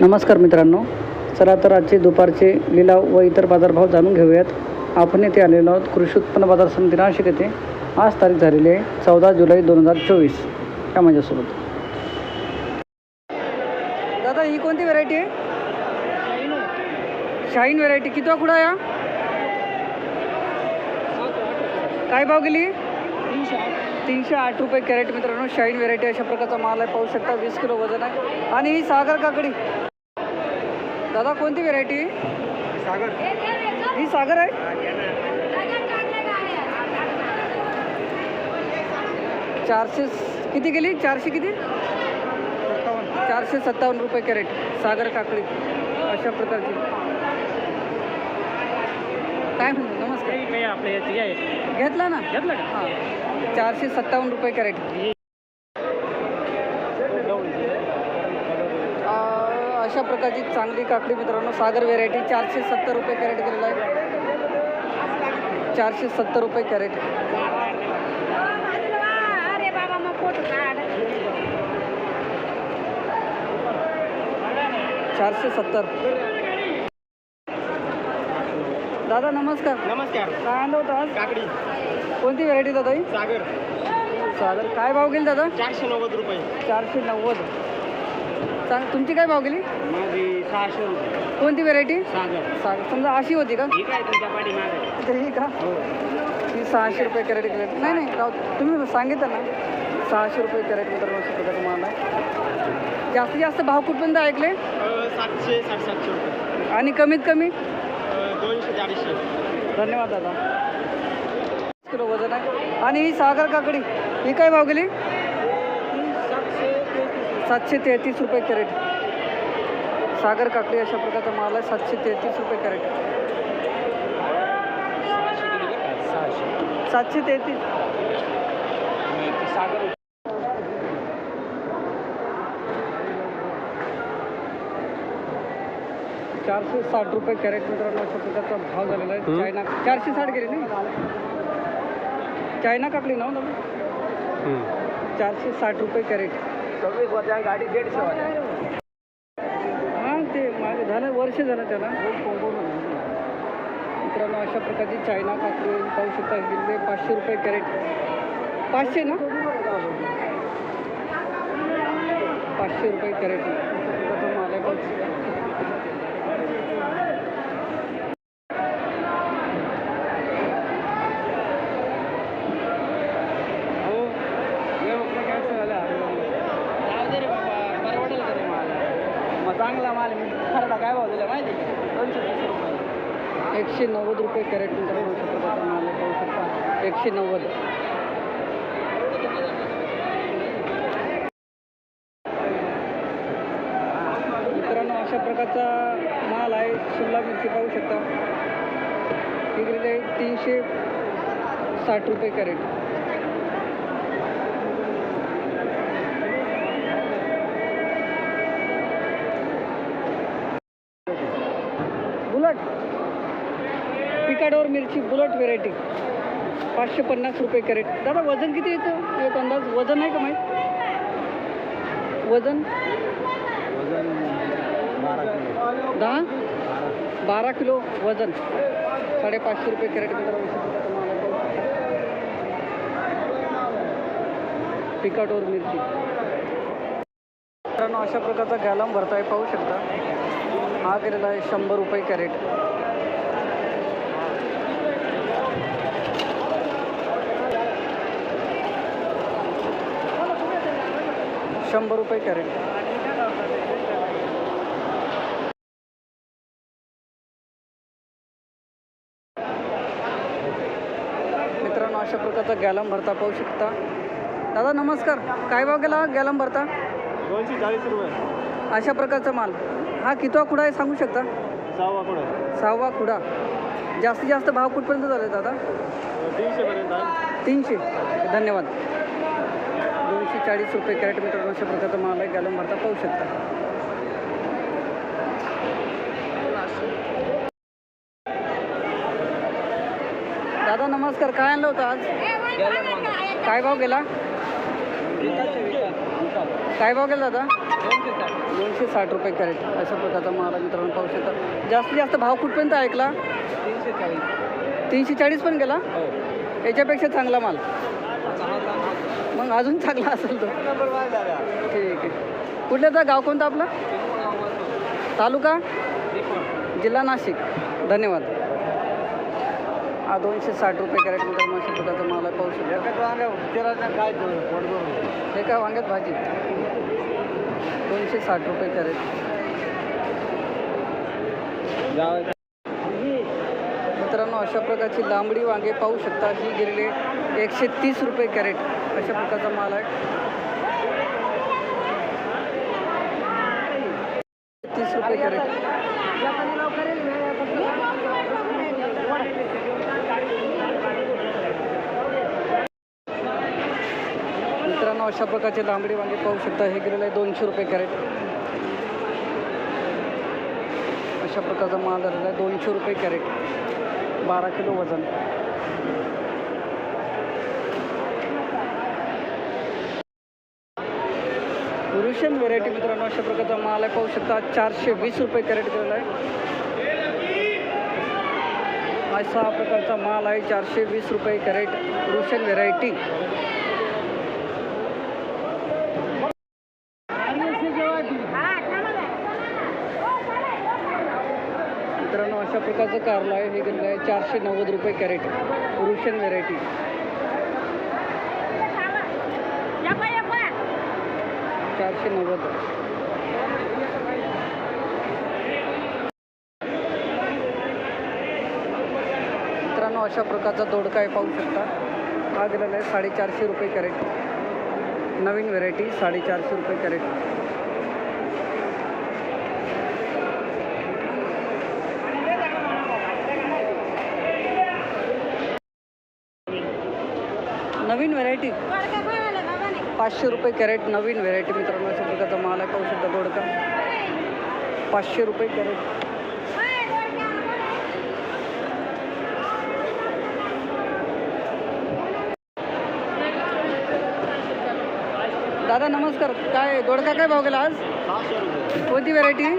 नमस्कार मित्रांनो. चला तर आजचे दुपारचे लिलाव व इतर बाजारभाव जाणून घेऊयात. आपण येथे आलेलो आहोत. कृषी उत्पन्न बाजार समिती नाशिक येथे. आज तारीख झालेली आहे चौदा जुलै दोन हजार चोवीस. या माझ्यासोबत. दादा ही कोणती व्हरायटी आहे? शाईन व्हरायटी किती कुठं या काय भाव गेली? तीनशे आठ रुपये कॅरेट मित्रांनो शाईन व्हेरायटी अशा प्रकारचा माल आहे. पाहू शकता वीस किलो वजन आहे. आणि ही सागर काकडी. दादा कोणती व्हेरायटी सागर. ही सागर आहे? चारशे किती गेली चारशे किती? चारशे सत्तावन्न रुपये कॅरेट. सागर काकडी. अशा प्रकारची. काय म्हणतो? नमस्कार काही आपल्या याची आहे. घेतला ना? घेतलं का? हां. चारशे सत्तावन्न रुपये कॅरेट. अशा प्रकारची चांगली काकडी मित्रांनो सागर व्हेरायटी चारशे सत्तर रुपये कॅरेट गेलेला आहे. चारशे सत्तर रुपये कॅरेट. चारशे सत्तर. दादा नमस्कार. नमस्कार. काय आणलं होतं आज? काकडी. कोणती व्हेरायटी दादा ही? सागर. सागर. काय भाव गेली दादा? चारशे नव्वद रुपये. चारशे नव्वद. सांग तुमची काय भाव गेली? माझी सहाशे रुपये. कोणती व्हेरायटी सागर. सागर. समजा अशी होती का? ही तुमच्या पाठी मागे तर का? हो. ही सहाशे रुपये कॅरेट कॅरेट नाही नाही राव तुम्ही सांगितलं ना. सहाशे रुपये कॅरेट अशा प्रकारचा माल आहे जास्तीत जास्त भाव कुठपर्यंत ऐकले? सातशे साडेसातशे रुपये. आणि कमीत कमी? दोनशे ते अडीचशे धन्यवाद दादा. किलो वजन आहे. आणि ही सागर काकडी ही काय भाव गेली? सातशे तेहतीस रुपये कॅरेट. सागर काकडी अशा प्रकारचा माल आहे सातशे तेहतीस रुपये कॅरेट. सातशे तेहतीस. सागर चारशे साठ रुपये कॅरेट मित्रांनो अशा प्रकारचा भाव झालेला आहे. चायना चारशे साठ गेले नाही? चायना काकडी ना हो? चारशे साठ रुपये कॅरेट. गाडी हां ते मागे झालं वर्ष झालं त्याला. मित्रांनो अशा प्रकारची चायना काकडी पाहू शकता गेले पाचशे रुपये कॅरेट. पाचशे ना? पाचशे रुपये कॅरेट अशा प्रकारचा माल आहे पाहू शकता. हो व्यवस्था कॅन्सल झाला जाऊ दे रे बाबा परवडेल का रे मला मग चांगला माल मी खरडा काय भाव दिला माहिती आहे? दोनशे तीस रुपये एकशे नव्वद रुपये कॅरेट मित्रांनो अशा माल पाहू शकता एकशे नव्वद. मित्रांनो अशा प्रकारचा माल आहे. शिमला मिरची पाहू शकता. तिकडे तीनशे साठ रुपये कॅरेट. व्हेरायटी पाचशे पन्नास रुपये कॅरेट दादा वजन किती येतं एक अंदाज. वजन आहे का माहीत? वजन? दहा? बारा किलो वजन. साडेपाचशे रुपये कॅरेट पिकाटोर मिरची. मित्रांनो अशा प्रकारचा गॅलम भरताय पाहू शकता. हा गेलेला आहे शंभर रुपये कॅरेट शंभर रुपये कॅरेट. मित्रांनो अशा प्रकारचा गॅलम भरता पाहू शकता. दादा नमस्कार. काय भाव गेला गॅलम भरता? दोनशे चाळीस रुपये. अशा प्रकारचा माल. हा कितवा खुडा आहे सांगू शकता? सहावा कुठं सहावा खुडा जास्तीत जास्त भाव कुठपर्यंत झाले दादा? तीनशेपर्यंत आहे. तीनशे. धन्यवाद. चाळीस रुपये कॅरेट मित्रांनो अशा प्रकारचा माल आहे गॅलम भरता पाहू शकता. दादा नमस्कार. काय आणलं होतं आज? काय भाव गेला? काय भाव गेला दादा? दोनशे साठ रुपये कॅरेट. अशा प्रकारचा माल मित्रांनो पाहू शकता. जास्तीत जास्त भाव कुठपर्यंत ऐकला? तीनशे चाळीस. तीनशे चाळीस पण गेला? हो. याच्यापेक्षा चांगला माल. मग अजून चांगला असेल तो. नंबर ठीक आहे. कुठल्याचा गाव कोणता आपला? तालुका? जिल्हा नाशिक. धन्यवाद. हा दोनशे साठ रुपये कॅरेट मित्रांनो अशा प्रकारचा माल आहे पाहू हे काय वांग्यात भाजी? दोनशे साठ रुपये कॅरेट. मित्रांनो अशा प्रकारची लांबडी वांगे पाहू शकता. ही गेलेले एकशे तीस रुपये कॅरेट अशा प्रकारचा माल आहे. तीस रुपये कॅरेट. मित्रांनो अशा प्रकारचे लांबडी वांगे पाहू शकता. हे गेलेलं आहे दोनशे रुपये कॅरेट. अशा प्रकारचा माल झालेला आहे दोनशे रुपये कॅरेट. बारा किलो वजन. रुशियन व्हेरायटी मित्रांनो अशा प्रकारचा माल आहे. पाहू शकता चारशे वीस रुपये कॅरेट केलेला आहे. असा प्रकारचा माल आहे चारशे वीस रुपये कॅरेट रुशन व्हेरायटी प्रकारचं कारलं आहे हे गेलेलं आहे. चारशे नव्वद रुपये कॅरेट. रुशन व्हेरायटी चारशे नव्वद. मित्रांनो अशा प्रकारचा दोडका आहे पाहू शकता. हा गेलेला आहे साडेचारशे रुपये कॅरेट. नवीन व्हेरायटी साडेचारशे रुपये कॅरेट. नवीन व्हेरायटी पाचशे रुपये कॅरेट नवीन व्हेरायटी मित्रांनो अशा प्रकारचा माल आहे पाहू शकता दोडका. पाचशे रुपये कॅरेट. दादा नमस्कार. काय दोडका काय भाव गेला आज? कोणती व्हेरायटी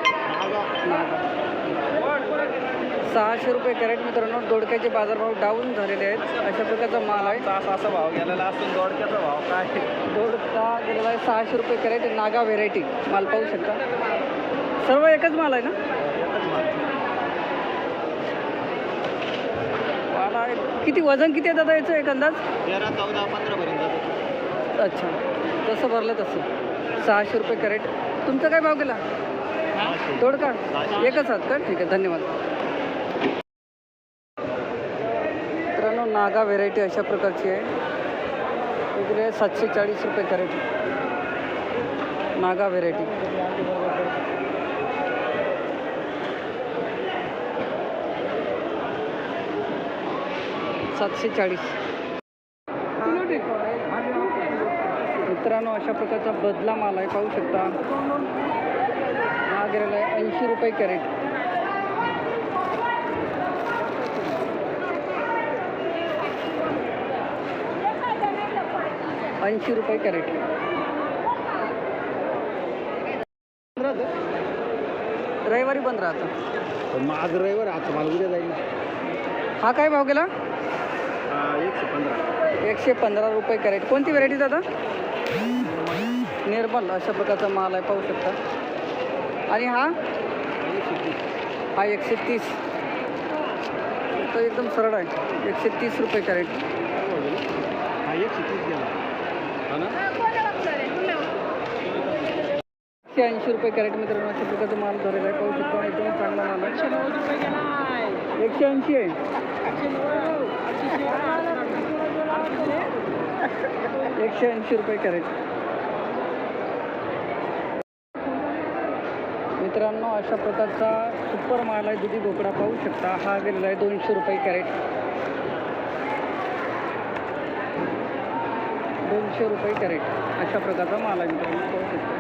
सहाशे रुपये कॅरेट मित्रांनो दोडक्याचे बाजारभाव डाऊन झालेले आहेत. अशा प्रकारचा माल आहे. असा असा भाव गेलेला असून दोडक्याचा भाव काय? दोडका गेलेला आहे सहाशे रुपये कॅरेट नागा व्हेरायटी. माल पाहू शकता. सर्व एकच माल आहे ना? माल. आहे. किती वजन किती आहे दादा याचं एक अंदाज? तेरा चौदा पंधरा पर्यंत. अच्छा. जसं भरलं तसं. सहाशे रुपये कॅरेट. तुमचा काय भाव गेला? दोडका? एकच आहात का? ठीक आहे धन्यवाद मित्रांनो नागा व्हेरायटी अशा प्रकारची आहे. इकडे आहे सातशे चाळीस रुपये कॅरेट. नागा व्हेरायटी सातशे चाळीस. मित्रांनो अशा प्रकारचा बदला माल आहे पाहू शकता. हा गेलेला आहे ऐंशी रुपये कॅरेट. ऐंशी रुपये कॅरेट. रविवारी बंद राहतं. मग आज रविवार आज मला उद्या जाईल हा काय भाव गेला? एकशे पंधरा. एकशे पंधरा रुपये कॅरेट. कोणती व्हेरायटी दादा? निर्मल अशा प्रकारचा माल आहे पाहू शकता. आणि हा? हा एकशे तीस. तो एकदम सरळ आहे. एकशे तीस रुपये कॅरेट हा एकशे तीस गेला हा ना एकशे ऐंशी रुपये कॅरेट मित्रांनो अशा प्रकारचा माल धरलेला आहे. पाहू शकता एकदम चांगला माल आहे एकशे ऐंशी आहे. एकशे ऐंशी रुपये कॅरेट. मित्रांनो अशा प्रकारचा सुपर माल आहे. दुधी बोकडा पाहू शकता. हा गेलेला आहे दोनशे रुपये कॅरेट. दोनशे रुपये कॅरेट. अशा प्रकारचा माल आहे मित्रांनो. पाहू शकतो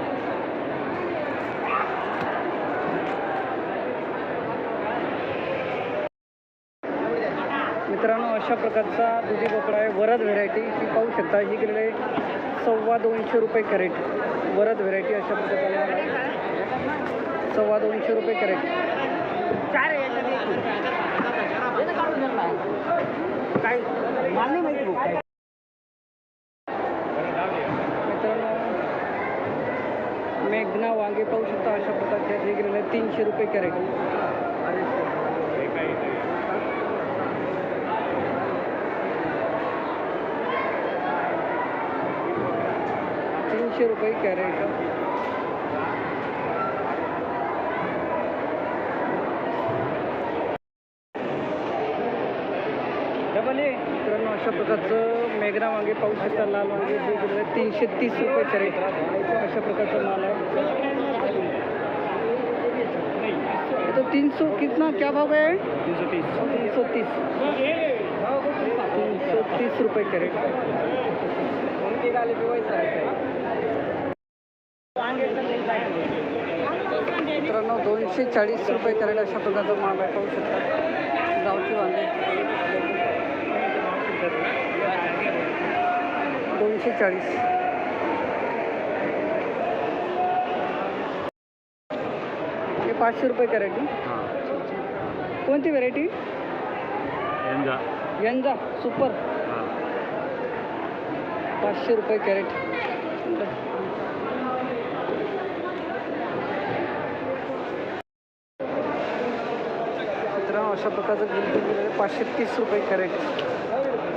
मित्रांनो अशा प्रकारचा दुधी भोपळा आहे. वरद व्हेरायटी ही पाहू शकता ही गेलेली आहे सव्वा दोनशे रुपये कॅरेट. वरद व्हेरायटी अशा प्रकारचा माल आहे. सव्वा दोनशे रुपये कॅरेट. काय? मला नाही माहिती भाऊ वांगे पाहू शकता अशा प्रकारचे हे गेलेले तीनशे रुपये कॅरेट. तीनशे रुपये कॅरेट. Double A. मित्रांनो अशा प्रकारचं मेघना वांगे पाहू शकता लाल वांगे तीनशे तीस रुपये करेट. अशा प्रकारचा माल आहे. तो तीन सौ कितना क्या भाव है तीन सौ तीस. तीन सौ तीस तीन सौ तीस रुपये कॅरेट. मित्रांनो दोनशे चाळीस रुपये करेल अशा प्रकारचा माल आहे. पाहू शकता. गावठी वांगे. दोनशे चाळीस हे पाचशे रुपये कॅरेट कोणती व्हेरायटी? यंजा सुपर. पाचशे रुपये कॅरेट. मित्रांनो अशा प्रकारचं आहे पाचशे तीस रुपये कॅरेट.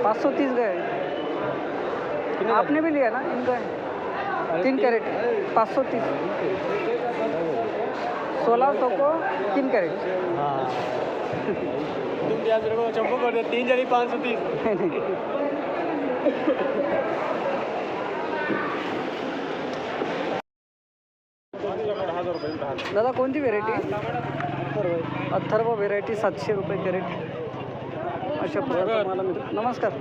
पाच सौ तीस गए आपने भी लिया ना? इनका तीन कैरेट। पाँच सौ तीस। सोलह सौ को तीन कैरेट। तुम को चंपू कर दे तीन जणी पाच सौ तीस। दादा कोणती व्हेरायटी अथर्व व्हेरायटी सातशे रुपये कॅरेट। अशा मित्र नमस्कार।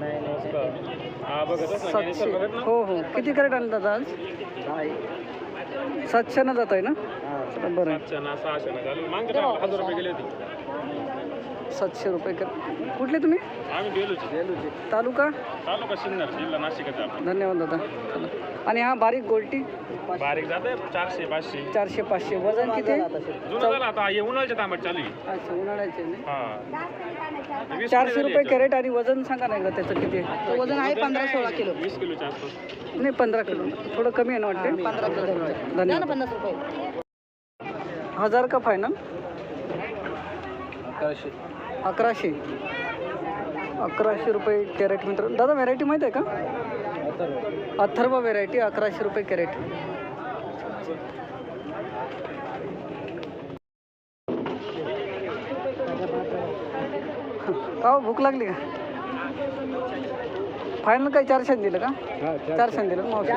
सातशे. हो हो. किती कॅरेट आणलं दादा आज सातशेनं जात आहे ना चला, बरं. आहे. सातशे रुपये कॅरेट कुठले तुम्ही? तालुका? तालुका सिन्नर जिल्हा नाशिकचा. आपण धन्यवाद दादा. चला. आणि हा बारीक गोल्टी? बारीक जाते चारशे पाचशे. चारशे पाचशे. वजन किती आहे? जुनं झालं आता हे उन्हाळ्याच्या तांबट चालू आहे. अच्छा उन्हाळ्याचे ना हा. वीस चारशे किलो रुपये कॅरेट आणि वजन सांगा नाही का त्याचं किती आहे? वजन आहे पंधरा सोळा किलो. वीस किलोच्या आसपास नाही पंधरा किलो. थोडं कमी आहे ना वाटते पंधरा किलो धन्यवाद. पन्नास रुपये. हजार का फायनल अकराशे. अकराशे. रुपये कॅरेट मित्र. दादा व्हेरायटी माहीत आहे का? अथर्व व्हेरायटी अकराशे रुपये कॅरेट. का भूक लागली का? फायनल काय चारशे दिलं का? चारशे. दिलं मावशी?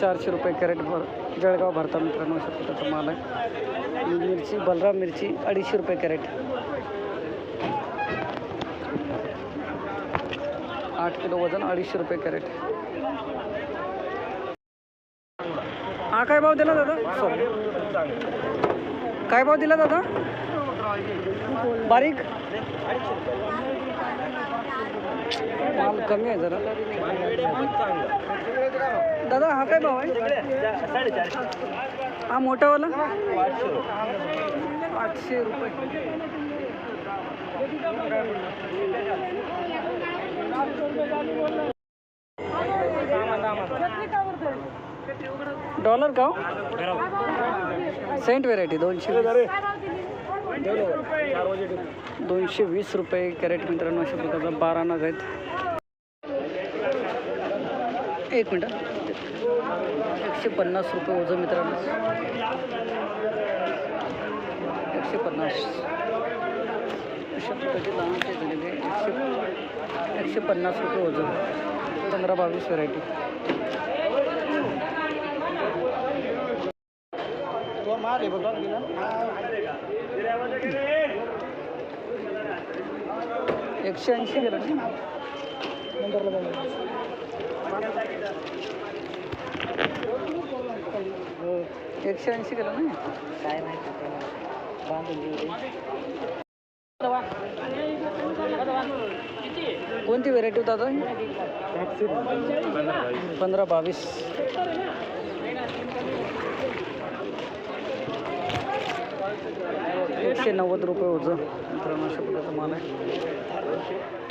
चारशे रुपये कॅरेट भर जळगाव भरता मित्रांनो अशा प्रकारचा माल आहे. मिरची बलराम मिरची अडीचशे रुपये कॅरेट. आठ किलो वजन अडीचशे रुपये कॅरेट. हा काय भाव दिला दादा? सॉरी काय भाव दिला दादा? बारीक? माल कमी आहे जरा. दादा हा काय भाव आहे? हा मोठावाला आठशे रुपये. डॉलर का हो? सेंट व्हेरायटी दोनशे दोनशे वीस रुपये कॅरेट मित्रांनो अशा प्रकारचा बारा नग आहेत. एक मिनटं एकशे पन्नास रुपये ओझं मित्रांनो. एकशे पन्नास. अशा प्रकारचे लहानचे झालेले एकशे एकशे पन्नास रुपये ओझं पंधरा बावीस व्हरायटी तो माल आहे बघा एकशे ऐंशी गेलं ना? एकशे ऐंशी गेलं ना काय माहिती बांधून कोणती व्हेरायटी होता पंधरा बावीस. एकशे नव्वद रुपये होतं मित्रांनो अशा प्रकारचा माल आहे.